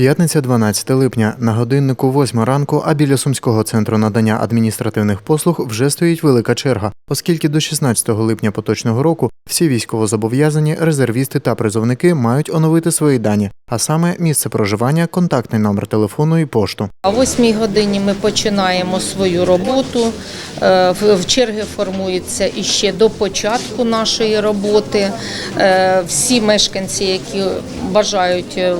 П'ятниця 12 липня на годиннику 8 ранку, а біля сумського центру надання адміністративних послуг вже стоїть велика черга, оскільки до 16 липня поточного року всі військовозобов'язані, резервісти та призовники мають оновити свої дані, а саме місце проживання, контактний номер телефону і пошту. О 8 годині ми починаємо свою роботу. Е, В в черги формуються іще до початку нашої роботи. Е, Всі мешканці, які бажають е,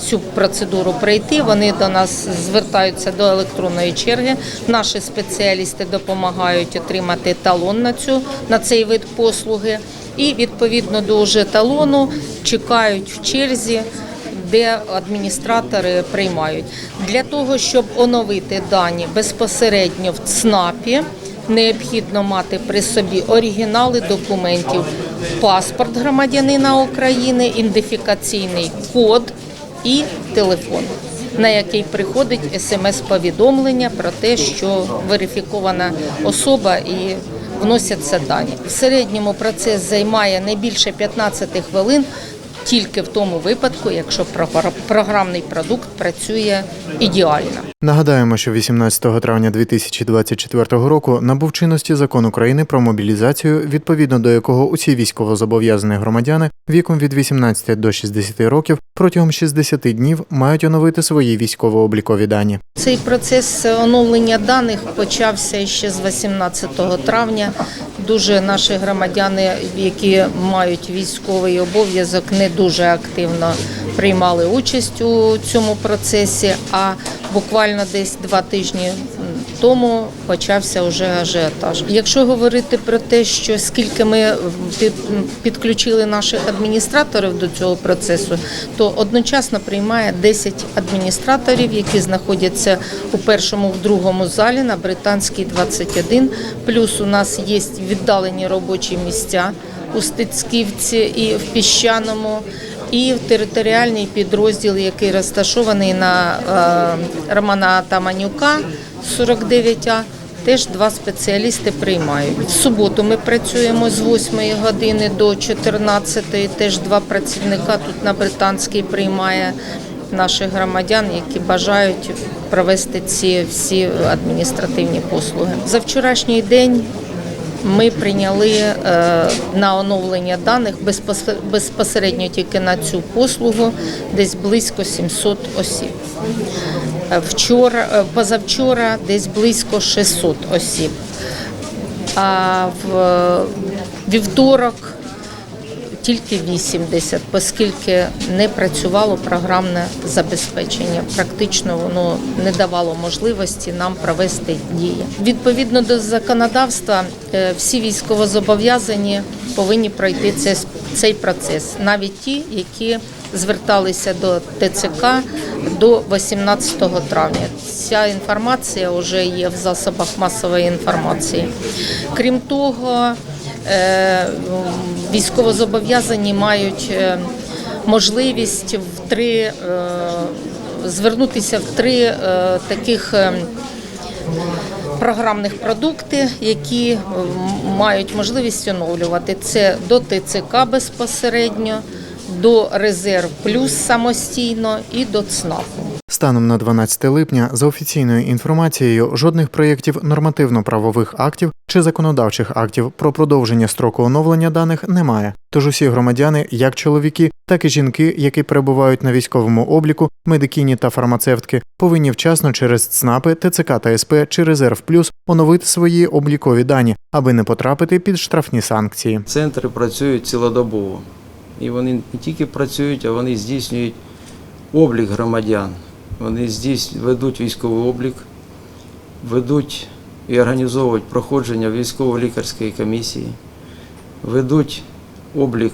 цю процедуру пройти, вони до нас звертаються до електронної черги. Наші спеціалісти допомагають отримати талон на цю на цей вид послуги. І відповідно до вже талону чекають в черзі де адміністратори приймають. Для того, щоб оновити дані безпосередньо в ЦНАПі, необхідно мати при собі оригінали документів, паспорт громадянина України, ідентифікаційний код і телефон. На який приходить смс-повідомлення про те, що верифікована особа і вносяться дані. В середньому процес займає не більше 15 хвилин, тільки в тому випадку, якщо програ- програмний продукт працює ідеально. Нагадаємо, що 18 травня 2024 року набув чинності закон України про мобілізацію, відповідно до якого усі військовозобов'язані громадяни віком від 18 до 60 років протягом 60 днів мають оновити свої військово-облікові дані. Цей процес оновлення даних почався ще з 18 травня. Дуже наші громадяни, які мають військовий обов'язок, не дуже активно приймали участь у цьому процесі. А буквально десь два тижні тому почався вже ажіотаж. Якщо говорити про те, що скільки ми підключили наших адміністраторів до цього процесу, то одночасно приймає 10 адміністраторів, які знаходяться у першому, в другому залі на британській 21. Плюс у нас є віддалені робочі місця у Стецьківці і в Піщаному. І в територіальний підрозділ, який розташований на е, Романа Атаманюка 49А, теж два спеціалісти приймають. В суботу ми працюємо з 8 години до 14, теж два працівника тут на Британській приймає наших громадян, які бажають провести ці всі адміністративні послуги. За вчорашній день ми прийняли е, на оновлення даних безпосер- безпосередньо тільки на цю послугу десь близько 700 осіб. Е, Вчора, е, позавчора десь близько 600 осіб. А в вівторок тільки 80, оскільки не працювало програмне забезпечення. Практично воно не давало можливості нам провести дії. Відповідно до законодавства, е, всі військовозобов'язані повинні пройти це- цей процес, навіть ті, які зверталися до ТЦК до 18 травня. Ця інформація вже є в засобах масової інформації. Крім того, Військовозобов'язані мають е, можливість в три е, звернутися в три е, таких е, програмних продукти, які е, мають можливість оновлювати. Це до ТЦК безпосередньо, до Резерв Плюс самостійно і до ЦНАПу. Станом на 12 липня, за офіційною інформацією, жодних проєктів нормативно-правових актів чи законодавчих актів про продовження строку оновлення даних немає. Тож усі громадяни, як чоловіки, так і жінки, які перебувають на військовому обліку, медикині та фармацевтки, повинні вчасно через ЦНАПи, ТЦК та СП чи Резерв Плюс оновити свої облікові дані, аби не потрапити під штрафні санкції. Центри працюють цілодобово. І вони не тільки працюють, а вони здійснюють облік громадян. Вони здійс... ведуть військовий облік, ведуть і організовують проходження військово-лікарської комісії, ведуть облік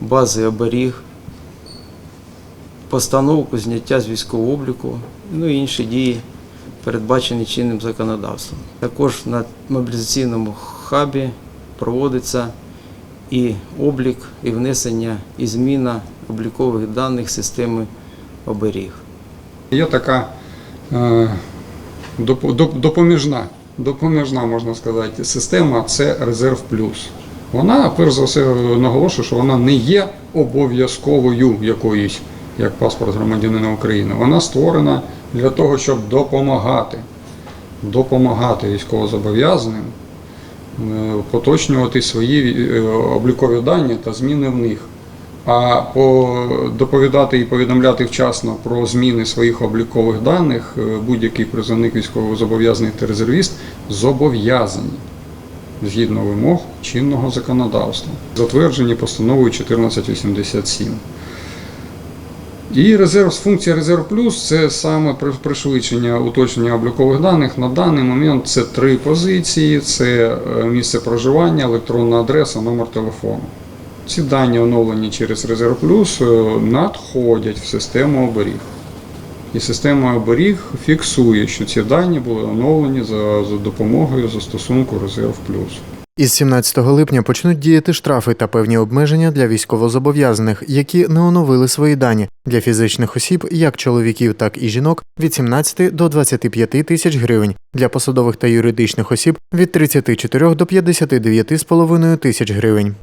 бази оберіг, постановку зняття з військового обліку, ну і інші дії, передбачені чинним законодавством. Також на мобілізаційному хабі проводиться і облік, і внесення, і зміна облікових даних системи оберіг. Є така е, допоміжна, допоміжна, можна сказати, система це резерв плюс. Вона, перш за все, наголошую, що вона не є обов'язковою якоюсь як паспорт громадянина України. Вона створена для того, щоб допомагати, допомагати військовозобов'язаним е, поточнювати свої е, облікові дані та зміни в них. А по- доповідати і повідомляти вчасно про зміни своїх облікових даних е, будь-який призовник військовозобов'язаний та резервіст зобов'язані згідно вимог чинного законодавства, затверджені постановою 1487. І резерв, функція резерв плюс це саме пришвидшення уточнення облікових даних. На даний момент це три позиції: це е, місце проживання, електронна адреса, номер телефону. Ці дані оновлені через резерв плюс е, надходять в систему оберіг. І система оберіг фіксує, що ці дані були оновлені за, за допомогою застосунку резерв плюс. Із 17 липня почнуть діяти штрафи та певні обмеження для військовозобов'язаних, які не оновили свої дані для фізичних осіб, як чоловіків, так і жінок, від 17 до 25 тисяч гривень, для посадових та юридичних осіб від 34 до 59,5 тисяч гривень.